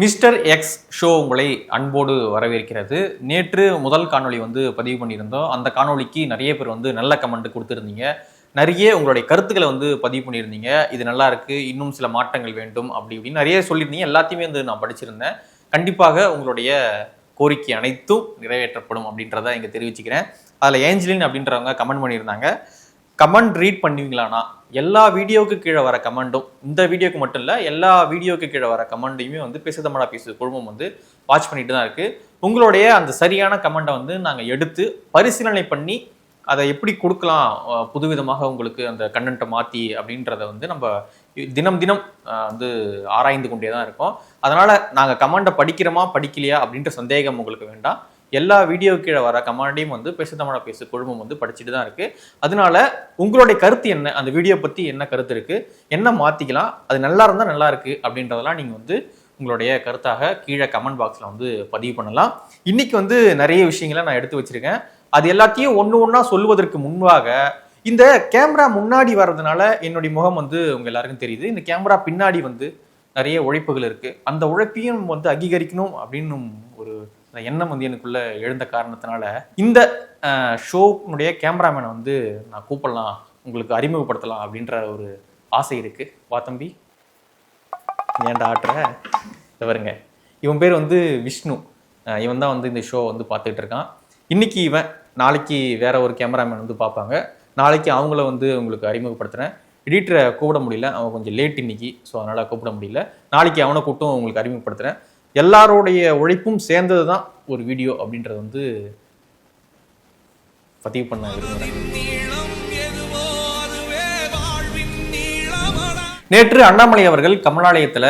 Mister X show உங்களை அன்போடு வரவேற்கிறது. நேற்று முதல் காணொளி வந்து பதிவு பண்ணியிருந்தோம். அந்த காணொளிக்கு நிறைய பேர் வந்து நல்ல கமெண்ட் கொடுத்துருந்தீங்க. நிறைய உங்களுடைய கருத்துக்களை வந்து பதிவு பண்ணியிருந்தீங்க. இது நல்லா இருக்கு இன்னும் சில மாற்றங்கள் வேண்டும் அப்படி இப்படின்னு நிறைய சொல்லியிருந்தீங்க. எல்லாத்தையுமே வந்து நான் படிச்சிருந்தேன். கண்டிப்பாக உங்களுடைய கோரிக்கை அனைத்தும் நிறைவேற்றப்படும் அப்படின்றத இங்கே தெரிவிச்சுக்கிறேன். அதில் ஏஞ்சலின் அப்படின்றவங்க கமெண்ட் பண்ணியிருந்தாங்க. கமெண்ட் ரீட் பண்ணுவீங்களாண்ணா? எல்லா வீடியோவுக்கு கீழே வர கமெண்டும் இந்த வீடியோக்கு மட்டும் இல்லை எல்லா வீடியோவுக்கு கீழே வர கமெண்டையுமே வந்து பேசுதமடா பேசு குழுமம் வந்து வாட்ச் பண்ணிட்டு தான் இருக்குது உங்களுடைய அந்த சரியான கமெண்ட்டை வந்து நாங்கள் எடுத்து பரிசீலனை பண்ணி அதை எப்படி கொடுக்கலாம் புதுவிதமாக உங்களுக்கு அந்த கண்டென்ட்டை மாற்றி அப்படின்றத வந்து நம்ம தினம் தினம் வந்து ஆராய்ந்து கொண்டே தான் இருக்கோம். அதனால் நாங்கள் கமெண்ட்டை படிக்கிறோமா படிக்கலையா அப்படின்ற சந்தேகம் உங்களுக்கு வேண்டாம். எல்லா வீடியோ கீழே வர கமாண்டையும் வந்து பேசு தமிழா பேசு குழுமம் வந்து படிச்சுட்டு தான் இருக்கு. அதனால உங்களுடைய கருத்து என்ன? அந்த வீடியோ பத்தி என்ன கருத்து இருக்கு? என்ன மாத்திக்கலாம்? அது நல்லா இருந்தா நல்லா இருக்கு அப்படின்றதெல்லாம் நீங்க வந்து உங்களுடைய கருத்தாக கீழே கமெண்ட் பாக்ஸ்ல வந்து பதிவு பண்ணலாம். இன்னைக்கு வந்து நிறைய விஷயங்களை நான் எடுத்து வச்சிருக்கேன். அது எல்லாத்தையும் ஒன்று ஒன்றா சொல்வதற்கு முன்பாக இந்த கேமரா முன்னாடி வர்றதுனால என்னுடைய முகம் வந்து உங்க எல்லாருக்கும் தெரியுது. இந்த கேமரா பின்னாடி வந்து நிறைய உழைப்புகள் இருக்கு. அந்த உழைப்பையும் வந்து அங்கீகரிக்கணும் அப்படின்னு அந்த எண்ணம் வந்து எனக்குள்ள எழுந்த காரணத்தினால இந்த ஷோனுடைய கேமராமேனை வந்து நான் கூப்பிடலாம் உங்களுக்கு அறிமுகப்படுத்தலாம் அப்படின்ற ஒரு ஆசை இருக்கு. வா தம்பி. ஏன்டா ஆட்டுற? இதை வருங்க இவன் பேர் வந்து விஷ்ணு. இவன் தான் வந்து இந்த ஷோ வந்து பார்த்துட்டு இருக்கான். இன்னைக்கு இவன் நாளைக்கு வேற ஒரு கேமராமேன் வந்து பார்ப்பாங்க. நாளைக்கு அவங்கள வந்து உங்களுக்கு அறிமுகப்படுத்துறேன். எடிட்டரை கூப்பிட முடியல. அவன் கொஞ்சம் லேட் இன்னைக்கு ஸோ அதனால் கூப்பிட முடியல. நாளைக்கு அவனை கூப்பிட்டும் உங்களுக்கு அறிமுகப்படுத்துறேன். எல்லாருடைய உழைப்பும் சேர்ந்தது தான் ஒரு வீடியோ அப்படின்றது வந்து பதிவு பண்ண விரும்புகிறேன் நேற்று அண்ணாமலை அவர்கள் கமலாலயத்தில்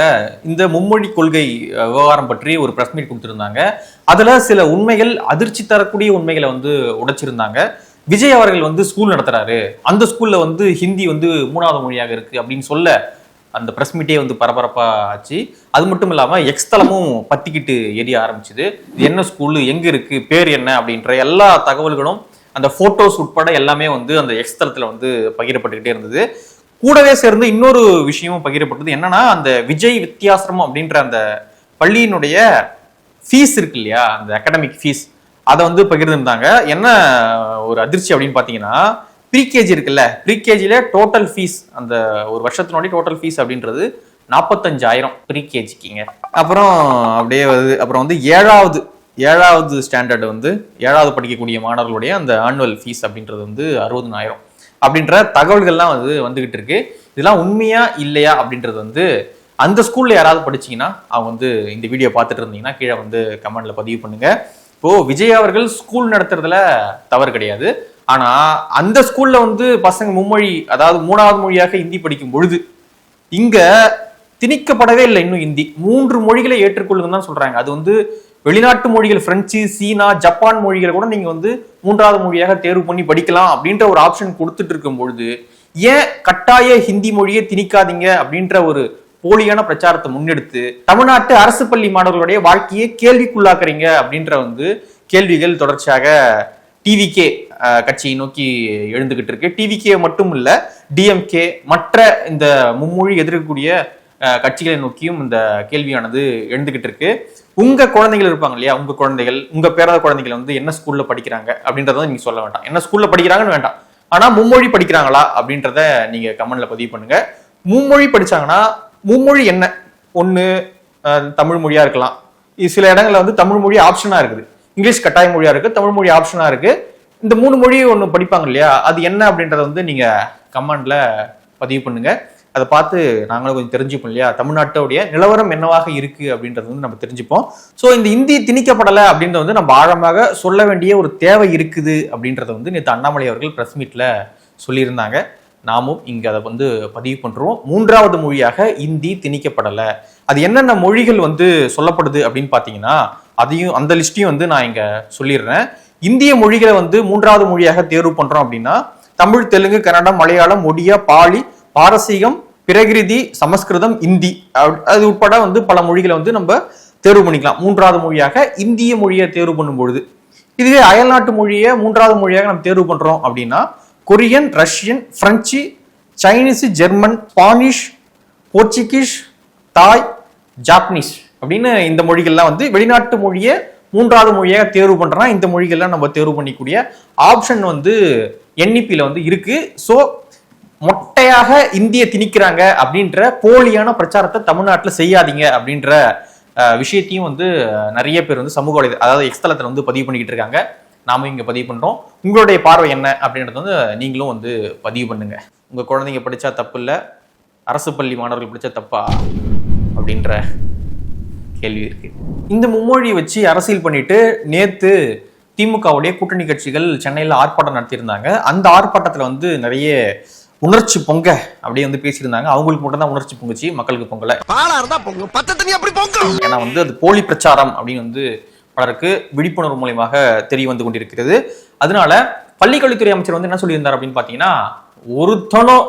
இந்த மும்மொழி கொள்கை விவகாரம் பற்றி ஒரு பிரஸ் மீட் கொடுத்துருந்தாங்க. அதில் சில உண்மைகள் அதிர்ச்சி தரக்கூடிய உண்மைகளை வந்து உடைச்சிருந்தாங்க. விஜய் அவர்கள் வந்து ஸ்கூல் நடத்துறாரு. அந்த ஸ்கூல்ல வந்து ஹிந்தி வந்து மூணாவது மொழியாக இருக்கு அப்படின்னு சொல்ல அந்த ப்ரெஸ் மீட்டே வந்து பரபரப்பாக ஆச்சு. அது மட்டும் இல்லாமல் எக்ஸ்தலமும் பத்திக்கிட்டு எரிய ஆரம்பிச்சுது. இது என்ன ஸ்கூலு எங்கே இருக்குது பேர் என்ன அப்படின்ற எல்லா தகவல்களும் அந்த ஃபோட்டோஸ் உட்பட எல்லாமே வந்து அந்த எக்ஸ்தலத்தில் வந்து பகிரப்பட்டுக்கிட்டே இருந்தது. கூடவே சேர்ந்து இன்னொரு விஷயமும் பகிரப்பட்டது. என்னன்னா அந்த விஜய் வித்தியாசிரமம் அப்படின்ற அந்த பள்ளியினுடைய ஃபீஸ் இருக்கு இல்லையா? அந்த அகாடமிக் ஃபீஸ் அதை வந்து பகிர்ந்துருந்தாங்க. என்ன ஒரு அதிர்ச்சி அப்படின்னு பார்த்தீங்கன்னா ப்ரீகேஜி இருக்குல்ல? ப்ரீகேஜியில் டோட்டல் ஃபீஸ் அந்த ஒரு வருஷத்தினுடைய டோட்டல் ஃபீஸ் அப்படின்றது நாற்பத்தஞ்சாயிரம் ப்ரீகேஜிக்குங்க அப்புறம் அப்படியே வருது. அப்புறம் வந்து ஏழாவது ஏழாவது ஸ்டாண்டர்ட் வந்து ஏழாவது படிக்கக்கூடிய மாணவர்களுடைய அந்த ஆனுவல் ஃபீஸ் அப்படின்றது வந்து அறுபதுனாயிரம். அப்படின்ற தகவல்கள்லாம் வந்து வந்துகிட்டு இருக்கு. இதெல்லாம் உண்மையா இல்லையா அப்படின்றது வந்து அந்த ஸ்கூல்ல யாராவது படிச்சீங்கன்னா அவங்க வந்து இந்த வீடியோ பார்த்துட்டு இருந்தீங்கன்னா கீழே வந்து கமெண்ட்ல பதிவு பண்ணுங்க. இப்போ விஜய் அவர்கள் ஸ்கூல் நடத்துறதுல தவறு கிடையாது. ஆனா அந்த ஸ்கூல்ல வந்து பசங்க மும்மொழி அதாவது மூணாவது மொழியாக ஹிந்தி படிக்கும் பொழுது இங்க திணிக்கப்படவே இல்லை இன்னும் ஹிந்தி. மூன்று மொழிகளை ஏற்றுக்கொள்ளுங்கன்னு தான் சொல்றாங்க. அது வந்து வெளிநாட்டு மொழிகள் பிரெஞ்சு சீனா ஜப்பான் மொழிகளை கூட நீங்க வந்து மூன்றாவது மொழியாக தேர்வு பண்ணி படிக்கலாம் அப்படின்ற ஒரு ஆப்ஷன் கொடுத்துட்டு இருக்கும் பொழுது ஏன் கட்டாய ஹிந்தி மொழியை திணிக்காதீங்க அப்படின்ற ஒரு போலியான பிரச்சாரத்தை முன்னெடுத்து தமிழ்நாட்டு அரசு பள்ளி மாணவர்களுடைய வாழ்க்கையை கேள்விக்குள்ளாக்குறீங்க அப்படின்ற வந்து கேள்விகள் தொடர்ச்சியாக டிவிகே கட்சியை நோக்கி எழுந்துகிட்டு இருக்கு. டிவிகே மட்டும் இல்ல டிஎம்கே மற்ற இந்த மும்மொழி எதிர்க்கக்கூடிய கட்சிகளை நோக்கியும் இந்த கேள்வியானது எழுந்துகிட்டு இருக்கு. உங்க குழந்தைகள் இருப்பாங்க இல்லையா? உங்க குழந்தைகள் உங்க பேராத குழந்தைகள் வந்து என்ன ஸ்கூல்ல படிக்கிறாங்க அப்படின்றத நீங்க சொல்ல வேண்டாம். என்ன ஸ்கூல்ல படிக்கிறாங்கன்னு வேண்டாம். ஆனா மும்மொழி படிக்கிறாங்களா அப்படின்றத நீங்க கமெண்ட்ல பதிவு பண்ணுங்க. மும்மொழி படிச்சாங்கன்னா மும்மொழி என்ன? ஒன்று தமிழ் மொழியா இருக்கலாம். இது சில இடங்கள்ல வந்து தமிழ் மொழி ஆப்ஷனா இருக்குது. இங்கிலீஷ் கட்டாய மொழியா இருக்கு தமிழ் மொழி ஆப்ஷனா இருக்கு. இந்த மூணு மொழி ஒன்று படிப்பாங்க இல்லையா அது என்ன அப்படின்றத வந்து நீங்க கமெண்ட்ல பதிவு பண்ணுங்க. அதை பார்த்து நாங்களும் கொஞ்சம் தெரிஞ்சுப்போம் இல்லையா தமிழ்நாட்டோடைய நிலவரம் என்னவாக இருக்கு அப்படின்றது வந்து நம்ம தெரிஞ்சுப்போம். ஸோ இந்த இந்தி திணிக்கப்படலை அப்படின்றத வந்து நம்ம ஆழமாக சொல்ல வேண்டிய ஒரு தேவை இருக்குது அப்படின்றத வந்து நேற்று அண்ணாமலை அவர்கள் பிரஸ் மீட்ல சொல்லியிருந்தாங்க. நாமும் இங்க அதை வந்து பதிவு பண்றோம். மூன்றாவது மொழியாக இந்தி திணிக்கப்படலை. அது என்னென்ன மொழிகள் வந்து சொல்லப்படுது அப்படின்னு பார்த்தீங்கன்னா அதையும் அந்த லிஸ்ட்டையும் வந்து நான் இங்க சொல்லிடுறேன். இந்திய மொழிகளை வந்து மூன்றாவது மொழியாக தேர்வு பண்றோம் அப்படின்னா தமிழ் தெலுங்கு கன்னடம் மலையாளம் ஒடியா பாலி பாரசீகம் பிரகிருதி சமஸ்கிருதம் இந்தி அது உட்பட வந்து பல மொழிகளை வந்து நம்ம தேர்வு பண்ணிக்கலாம். மூன்றாவது மொழியாக இந்திய மொழியை தேர்வு பண்ணும் பொழுது இதுவே அயல்நாட்டு மொழியை மூன்றாவது மொழியாக நம்ம தேர்வு பண்றோம் அப்படின்னா Korean Russian French Chinese German Spanish Portuguese Thai Japanese. அப்படின்னு இந்த மொழிகள்லாம் வந்து வெளிநாட்டு மொழியை மூன்றாவது மொழியாக தேர்வு பண்றோம்னா இந்த மொழிகள்லாம் நம்ம தேர்வு பண்ணிக்கூடிய ஆப்ஷன் வந்து என்இபியில் வந்து இருக்கு. ஸோ மொட்டையாக இந்திய திணிக்கிறாங்க அப்படின்ற போலியான பிரச்சாரத்தை தமிழ்நாட்டில் செய்யாதீங்க அப்படின்ற விஷயத்தையும் வந்து நிறைய பேர் வந்து சமூக வலை அதாவது எக்ஸ்தலத்தில் வந்து பதிவு பண்ணிக்கிட்டு இருக்காங்க. நாமும் இங்கே பதிவு பண்ணுறோம் உங்களுடைய பார்வை என்ன அப்படின்றத வந்து நீங்களும் வந்து பதிவு பண்ணுங்க. உங்கள் குழந்தைங்க படித்தா தப்பு இல்லை. அரசு பள்ளி மாணவர்கள் படித்தா தப்பா அப்படின்ற கேள்வி இருக்கு. இந்த மும்மொழியை வச்சு அரசியல் பண்ணிட்டு நேத்து திமுகவுடைய கூட்டணி கட்சிகள் சென்னையில் ஆர்ப்பாட்டம் நடத்தியிருந்தாங்க. அந்த ஆர்ப்பாட்டத்தில் வந்து நிறைய உணர்ச்சி பொங்க அப்படியே வந்து பேசியிருந்தாங்க. அவங்களுக்கு மட்டும் தான் உணர்ச்சி பொங்குச்சு மக்களுக்கு பொங்கல. பாலா இருந்தா பத்த தண்ணி அப்படி ஏன்னா வந்து அது போலி பிரச்சாரம் அப்படின்னு வந்து பலருக்கு விழிப்புணர்வு மூலியமாக தெரிய வந்து கொண்டிருக்கிறது. அதனால பள்ளிக்கல்வித்துறை அமைச்சர் வந்து என்ன சொல்லியிருந்தார் அப்படின்னு பார்த்தீங்கன்னா ஒருத்தனும்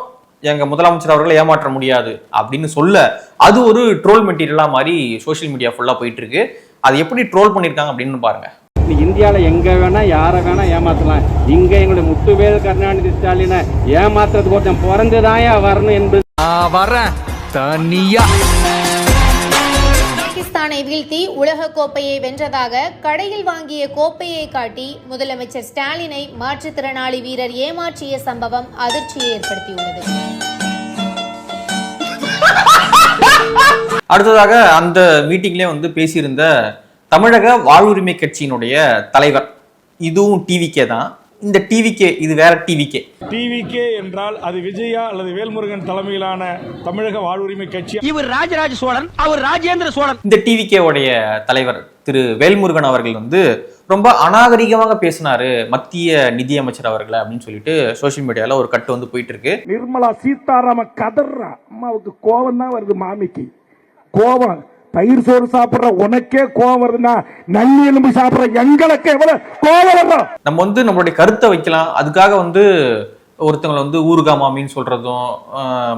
எங்க முதலமைச்சர் அவர்களை ஏமாற்ற முடியாது அப்படின்னு சொல்ல அது ஒரு ட்ரோல் மெட்டீரியலா மாதிரி சோஷியல் மீடியா ஃபுல்லா போயிட்டு இருக்கு அது எப்படி ட்ரோல் பண்ணியிருக்காங்க அப்படின்னு பாருங்க. நீ இந்தியாவில் எங்கே வேணா யாரை வேணா ஏமாத்தலாம். இங்கே எங்களுடைய முத்துவேல் கருணாநிதி ஸ்டாலினை ஏமாத்துறதுக்கு ஒருத்தன் பிறந்துதாயா வரணும் என்பது வரேன். தனியா. பாகிஸ்தானை வீழ்த்தி உலக கோப்பையை வென்றதாக கடையில் வாங்கிய கோப்பையை காட்டி முதலமைச்சர் ஸ்டாலினை மாற்றுத்திறனாளி வீரர் ஏமாற்றிய சம்பவம் அதிர்ச்சியை ஏற்படுத்தியுள்ளது. அடுத்ததாக அந்த மீட்டிங்லேயே வந்து பேசியிருந்த தமிழக வாழ்வுரிமை கட்சியினுடைய தலைவர் இதுவும் டிவிக்கே தான். இந்த டிவிகே இது வேற டிவிகே டிவிகே என்றால் அது விஜயா அல்லது வேல்முருகன் தலைமையிலான தமிழக வாழ்வுரிமை கட்சி. இவர் ராஜராஜ சோழன் அவர் ராஜேந்திர சோழன். இந்த டிவிகே உடைய தலைவர் திரு வேல்முருகன் அவர்கள் வந்து ரொம்ப அநாகரிகமாக பேசினாரு மத்திய நிதியமைச்சர் அவர்களை அப்படின்னு சொல்லிட்டு சோஷியல் மீடியால ஒரு கட்டு வந்து போயிட்டு இருக்கு நிர்மலா சீதாராமன் கதறா அம்மாவுக்கு கோபம் தான் வருது மாமிக்கு. கோபம் தயிர் சோறு சாப்பிடுற உனக்கே கோவம் வருதுன்னா நல்லி எலும்பு சாப்பிடுற எங்களுக்கு எவ்வளவு கோவம் வரும் நம்ம வந்து நம்மளுடைய கருத்தை வைக்கலாம். அதுக்காக வந்து ஒருத்தங்களை வந்து ஊருகா மாமின்னு சொல்றதும்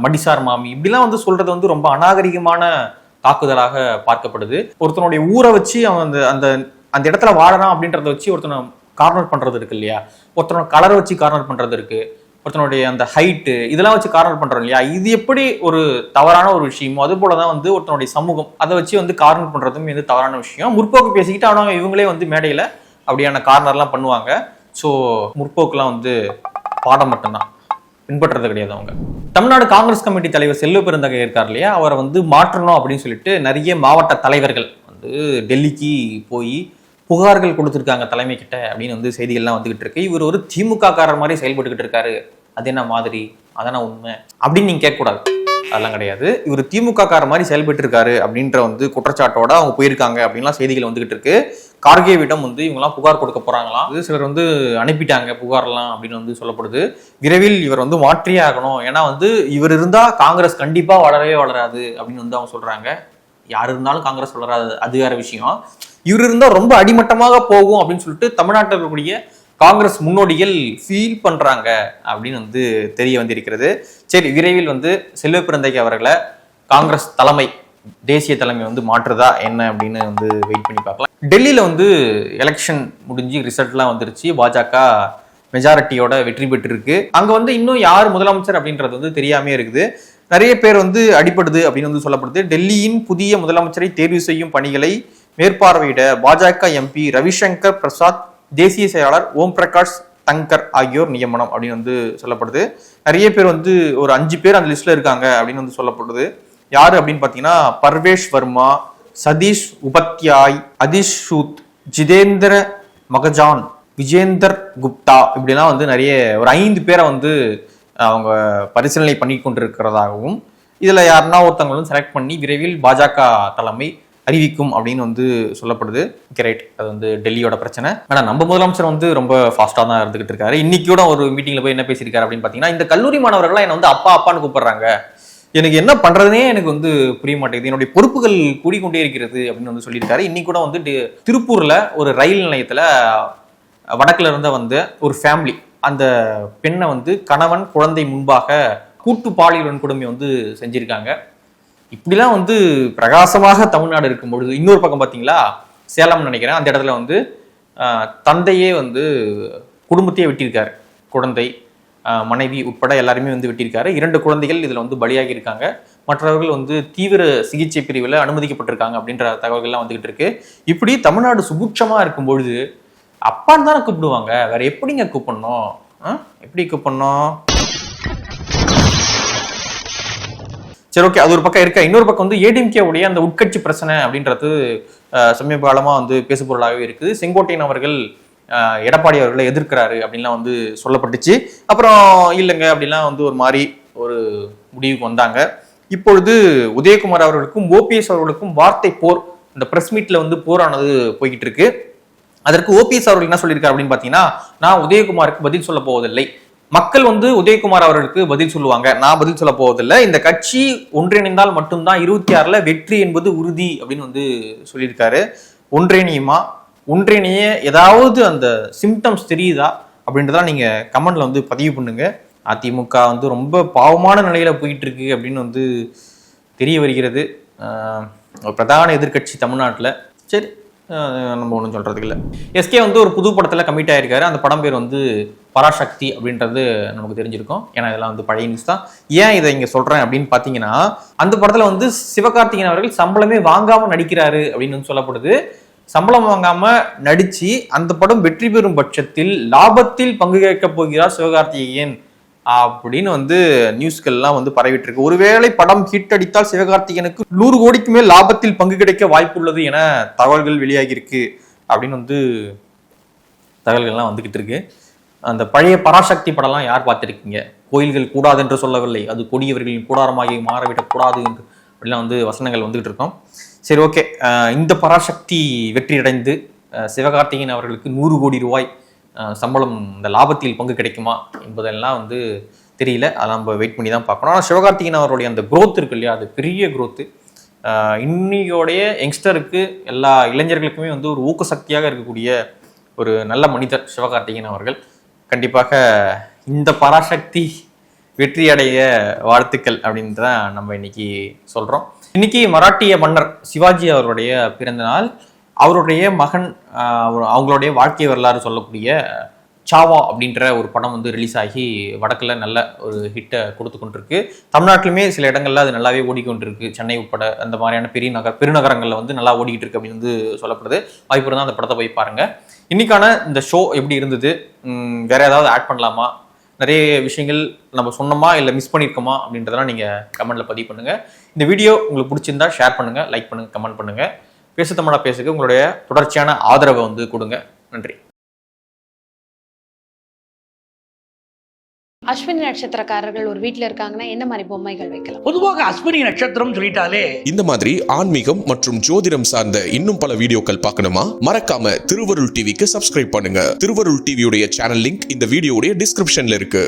மடிசார் மாமி இப்படிலாம் வந்து சொல்றது வந்து ரொம்ப அநாகரிகமான தாக்குதலாக பார்க்கப்படுது. ஒருத்தனுடைய ஊரை வச்சு அவன் அந்த அந்த அந்த இடத்துல வாழறான் அப்படின்றத வச்சு ஒருத்தனை கார்னர் பண்றது இருக்கு இல்லையா? ஒருத்தனோட கலரை வச்சு கார்னர் பண்றது இருக்கு. ஒருத்தனுடைய அந்த ஹைட்டு இதெல்லாம் வச்சு கார்னர் பண்றோம் இல்லையா? இது எப்படி ஒரு தவறான ஒரு விஷயமோ அது போலதான் வந்து ஒருத்தனுடைய சமூகம் அதை வச்சு வந்து கார்னர் பண்றதும் வந்து தவறான விஷயம். முற்போக்கு பேசிக்கிட்டு ஆனா இவங்களே வந்து மேடையில அப்படியான கார்னர்லாம் பண்ணுவாங்க. ஸோ முற்போக்குலாம் வந்து பாடம் மட்டும்தான். பின்பற்றுறது கிடையாது அவங்க. தமிழ்நாடு காங்கிரஸ் கமிட்டி தலைவர் செல்வ பெருந்தகை இருக்கார் இல்லையா? அவரை வந்து மாற்றணும் அப்படின்னு சொல்லிட்டு நிறைய மாவட்ட தலைவர்கள் வந்து டெல்லிக்கு போய் புகார்கள் கொடுத்துருக்காங்க தலைமை கிட்ட அப்படின்னு வந்து செய்திகள்லாம் வந்துகிட்டு இருக்கு. இவர் ஒரு திமுக காரர் மாதிரி செயல்பட்டுக்கிட்டு இருக்காரு. அது என்ன மாதிரி? அதான உண்மை. அப்படின்னு நீங்க கேட்கக்கூடாது. அதெல்லாம் கிடையாது. இவர் திமுக கார மாதிரி செயல்பட்டு இருக்காரு அப்படின்ற வந்து குற்றச்சாட்டோட அவங்க போயிருக்காங்க அப்படின்லாம் செய்திகள் வந்துகிட்டு இருக்கு. கார்கேவிடம் வந்து இவங்கெல்லாம் புகார் கொடுக்க போறாங்களாம் இது சிலர் வந்து அனுப்பிட்டாங்க புகார்லாம் அப்படின்னு வந்து சொல்லப்படுது. விரைவில் இவர் வந்து மாற்றியே ஆகணும். ஏன்னா வந்து இவர் இருந்தா காங்கிரஸ் கண்டிப்பா வளரவே வளராது அப்படின்னு வந்து அவங்க சொல்றாங்க. யார் இருந்தாலும் காங்கிரஸ் வளராது. அது வேற விஷயம். இவர் இருந்தா ரொம்ப அடிமட்டமாக போகும் அப்படின்னு சொல்லிட்டு தமிழ்நாட்டில் இருக்கக்கூடிய காங்கிரஸ் முன்னோடிகள் ஃபீல் பண்றாங்க அப்படின்னு வந்து தெரிய வந்திருக்கிறது. சரி விரைவில் வந்து செல்வ பிறந்தகை அவர்களை காங்கிரஸ் தலைமை தேசிய தலைமை வந்து மாற்றுதா என்ன அப்படின்னு வந்து வெயிட் பண்ணி பார்க்கலாம். டெல்லியில் வந்து எலெக்ஷன் முடிஞ்சு ரிசல்ட்லாம் வந்துருச்சு. பாஜக மெஜாரிட்டியோட வெற்றி பெற்றிருக்கு. அங்கே வந்து இன்னும் யார் முதலமைச்சர் அப்படின்றது வந்து தெரியாமே இருக்குது. நிறைய பேர் வந்து அடிபடுது அப்படின்னு வந்து சொல்லப்படுது. டெல்லியின் புதிய முதலமைச்சரை தேர்வு செய்யும் பணிகளை மேற்பார்வையிட பாஜக எம்பி ரவிசங்கர் பிரசாத் தேசிய செயலாளர் ஓம் பிரகாஷ் தங்கர் ஆகியோர் நியமனம் அப்படின்னு வந்து சொல்லப்படுது. நிறைய பேர் வந்து ஒரு அஞ்சு பேர் அந்த லிஸ்ட்ல இருக்காங்க அப்படின்னு வந்து சொல்லப்படுது. யாரு அப்படின்னு பார்த்தீங்கன்னா பர்வேஷ் வர்மா சதீஷ் உபத்யாய் அதிஷ் சூத் ஜிதேந்திர மகஜான் விஜேந்தர் குப்தா இப்படிலாம் வந்து நிறைய ஒரு ஐந்து பேரை வந்து அவங்க பரிசீலனை பண்ணி கொண்டிருக்கிறதாகவும் இதில் யாருன்னா ஒருத்தவங்களும் செலக்ட் பண்ணி விரைவில் பாஜக தலைமை அறிவிக்கும் அப்படின்னு வந்து சொல்லப்படுது. ரைட் அது வந்து டெல்லியோட பிரச்சனை. ஆனால் நம்ம முதலமைச்சர் வந்து ரொம்ப ஃபாஸ்ட்டாக தான் இருந்துகிட்டு இருக்காரு. இன்னைக்கு கூட ஒரு மீட்டிங்கில் போய் என்ன பேசியிருக்காரு அப்படின்னு பார்த்தீங்கன்னா இந்த கல்லூரி மாணவர்கள்லாம் என்ன வந்து அப்பா அப்பான்னு கூப்பிடுறாங்க. எனக்கு என்ன பண்ணுறதுனே எனக்கு வந்து புரிய மாட்டேங்குது. என்னுடைய பொறுப்புகள் கூடிக்கொண்டே இருக்கிறது அப்படின்னு வந்து சொல்லியிருக்காரு. இன்னைக்கு கூட வந்து திருப்பூரில் ஒரு ரயில் நிலையத்தில் வடக்குல இருந்த வந்த ஒரு ஃபேமிலி அந்த பெண்ணை வந்து கணவன் குழந்தை முன்பாக கூட்டு பாலியல் வன்கொடுமை வந்து செஞ்சிருக்காங்க. இப்படிலாம் வந்து பிரகாசமாக தமிழ்நாடு இருக்கும் பொழுது இன்னொரு பக்கம் பார்த்தீங்களா? சேலம் நினைக்கிறேன். அந்த இடத்துல வந்து தந்தையே வந்து குடும்பத்தையே வெட்டியிருக்காரு. குழந்தை மனைவி உட்பட எல்லாருமே வந்து வெட்டியிருக்காரு. இரண்டு குழந்தைகள் இதில் வந்து பலியாகி இருக்காங்க மற்றவர்கள் வந்து தீவிர சிகிச்சை பிரிவில் அனுமதிக்கப்பட்டிருக்காங்க அப்படின்ற தகவல்கள்லாம் வந்துகிட்டு இருக்கு. இப்படி தமிழ்நாடு சுபுட்சமாக இருக்கும் பொழுது அப்பான்னு தானே கூப்பிடுவாங்க. வேற எப்படிங்க கூப்பிடணும்? ஆ? எப்படி கூப்பிடணும்? சரி ஓகே அது ஒரு பக்கம் இருக்க? இன்னொரு பக்கம் வந்து ஏடிஎம்கே உடைய அந்த உட்கட்சி பிரச்சனை அப்படின்றது சமீப காலமாக வந்து பேசுபொருளாகவே இருக்குது. செங்கோட்டையன் அவர்கள் எடப்பாடி அவர்களை எதிர்க்கிறாரு அப்படின்லாம் வந்து சொல்லப்பட்டுச்சு. அப்புறம் இல்லைங்க அப்படிலாம் வந்து ஒரு மாதிரி ஒரு முடிவுக்கு வந்தாங்க. இப்பொழுது உதயகுமார் அவர்களுக்கும் ஓபிஎஸ் அவர்களுக்கும் வார்த்தை போர் இந்த பிரஸ் மீட்ல வந்து போரானது போய்கிட்டு இருக்கு. அதற்கு ஓபிஎஸ் அவர்கள் என்ன சொல்லியிருக்காரு அப்படின்னு பார்த்தீங்கன்னா நான் உதயகுமாருக்கு பதில் சொல்ல போவதில்லை. மக்கள் வந்து உதயகுமார் அவர்களுக்கு பதில் சொல்லுவாங்க. நான் பதில் சொல்ல போவதில்லை. இந்த கட்சி ஒன்றிணைந்தால் மட்டும்தான் இருபத்தி ஆறுல வெற்றி என்பது உறுதி அப்படின்னு வந்து சொல்லியிருக்காரு. ஒன்றிணையுமா? ஒன்றிணைய ஏதாவது அந்த சிம்டம்ஸ் தெரியுதா? அப்படின்றதெல்லாம் நீங்க கமெண்ட்ல வந்து பதிவு பண்ணுங்க. அதிமுக வந்து ரொம்ப பாவமான நிலையில போயிட்டு இருக்கு அப்படின்னு வந்து தெரிய வருகிறது. ஒரு பிரதான எதிர்க்கட்சி தமிழ்நாட்டில். சரி. நம்ம ஒன்றும் சொல்கிறது இல்லை. எஸ்கே வந்து ஒரு புது படத்தில் கமிட் ஆகிருக்காரு அந்த படம் பேர் வந்து பராசக்தி அப்படின்றது நமக்கு தெரிஞ்சிருக்கும். ஏன்னா இதெல்லாம் வந்து பழைய நியூஸ் தான். ஏன் இதை இங்கே சொல்கிறேன் அப்படின்னு பார்த்தீங்கன்னா அந்த படத்தில் வந்து சிவகார்த்திகேயன் அவர்கள் சம்பளமே வாங்காமல் நடிக்கிறாரு அப்படின்னு வந்து சொல்லப்படுது. சம்பளம் வாங்காம நடிச்சு அந்த படம் வெற்றி பெறும் பட்சத்தில் லாபத்தில் பங்கு கேட்கப் போகிறார் சிவகார்த்திகேயன். அப்படின்னு வந்து நியூஸ்கள்லாம் வந்து பரவிட்டு இருக்கு. ஒருவேளை படம் ஹிட் அடித்தால் சிவகார்த்திகனுக்கு நூறு கோடிக்கு மேல் லாபத்தில் பங்கு கிடைக்க வாய்ப்புள்ளது என தகவல்கள் வெளியாகி இருக்கு அப்படின்னு வந்து தகவல்கள்லாம் வந்துகிட்டு இருக்கு. அந்த பழைய பராசக்தி படம்லாம் யார் பார்த்துருக்கீங்க? கோயில்கள் கூடாது என்று சொல்லவில்லை. அது கொடியவர்களின் கூடாரமாகி மாறவிடக் கூடாது என்று அப்படிலாம் வந்து வசனங்கள் வந்துகிட்டு இருக்கோம். சரி ஓகே. இந்த பராசக்தி வெற்றி அடைந்து சிவகார்த்திகேயன் அவர்களுக்கு நூறு கோடி ரூபாய் சம்பளம் இந்த லாபத்தில் பங்கு கிடைக்குமா என்பதெல்லாம் வந்து தெரியல. அதெல்லாம் நம்ம வெயிட் பண்ணி தான் பார்க்கணும். ஆனால் சிவகார்த்திகன் அவருடைய அந்த குரோத் இருக்கு இல்லையா? அது பெரிய குரோத்து இன்னையோடைய யங்ஸ்டருக்கு எல்லா இளைஞர்களுக்குமே வந்து ஒரு ஊக்கசக்தியாக இருக்கக்கூடிய ஒரு நல்ல மனிதர் சிவகார்த்திகேயன் அவர்கள். கண்டிப்பாக இந்த பராசக்தி வெற்றி அடைய வாழ்த்துக்கள் அப்படின்னு தான் நம்ம இன்னைக்கு சொல்கிறோம் இன்னைக்கு மராட்டிய மன்னர் சிவாஜி அவருடைய பிறந்த நாள். அவருடைய மகன் அவர் அவங்களுடைய வாழ்க்கை வரலாறு சொல்லக்கூடிய சாவா அப்படின்ற ஒரு படம் வந்து ரிலீஸ் ஆகி வடக்கில் நல்ல ஒரு ஹிட்டை கொடுத்து கொண்டிருக்கு. தமிழ்நாட்டிலுமே சில இடங்களில் அது நல்லாவே ஓடிக்கொண்டிருக்கு. சென்னை உட்பட அந்த மாதிரியான பெரிய நகர் பெருநகரங்களில் வந்து நல்லா ஓடிக்கிட்டு இருக்கு அப்படின்னு வந்து சொல்லப்படுது. வாய்ப்பு இருந்தால் அந்த படத்தை போய் பாருங்கள் இன்னைக்கான இந்த ஷோ எப்படி இருந்தது? உம், வேற ஏதாவது ஆட் பண்ணலாமா? நிறைய விஷயங்கள் நம்ம சொன்னோமா? இல்லை மிஸ் பண்ணியிருக்கோமா அப்படின்றதெல்லாம் நீங்கள் கமெண்ட்டில் பதிவு பண்ணுங்கள் இந்த வீடியோ உங்களுக்கு பிடிச்சிருந்தா ஷேர் பண்ணுங்கள் லைக் பண்ணுங்கள் கமெண்ட் பண்ணுங்கள் பேசு தமிழா பேசுக்கு உங்களுடைய தொடர்ச்சியான ஆதரவை வந்து கொடுங்க. நன்றி. அஸ்வினி நட்சத்திரக்காரர்கள் ஒரு வீட்ல இருக்காங்கன்னா என்ன மாதிரி பொம்மைகள் வைக்கலாம்? பொதுவாக அஸ்வினி நட்சத்திரம் சொல்லிட்டாலே இந்த மாதிரி ஆன்மீகம் மற்றும் ஜோதிடம் சார்ந்த இன்னும் பல வீடியோக்கள் பார்க்கணுமா? மறக்காம திருவருள் டிவிக்கு சப்ஸ்கிரைப் பண்ணுங்க. திருவருள் டிவியுடைய சேனல் லிங்க் இந்த வீடியோடைய டிஸ்கிரிப்ஷன்ல இருக்கு.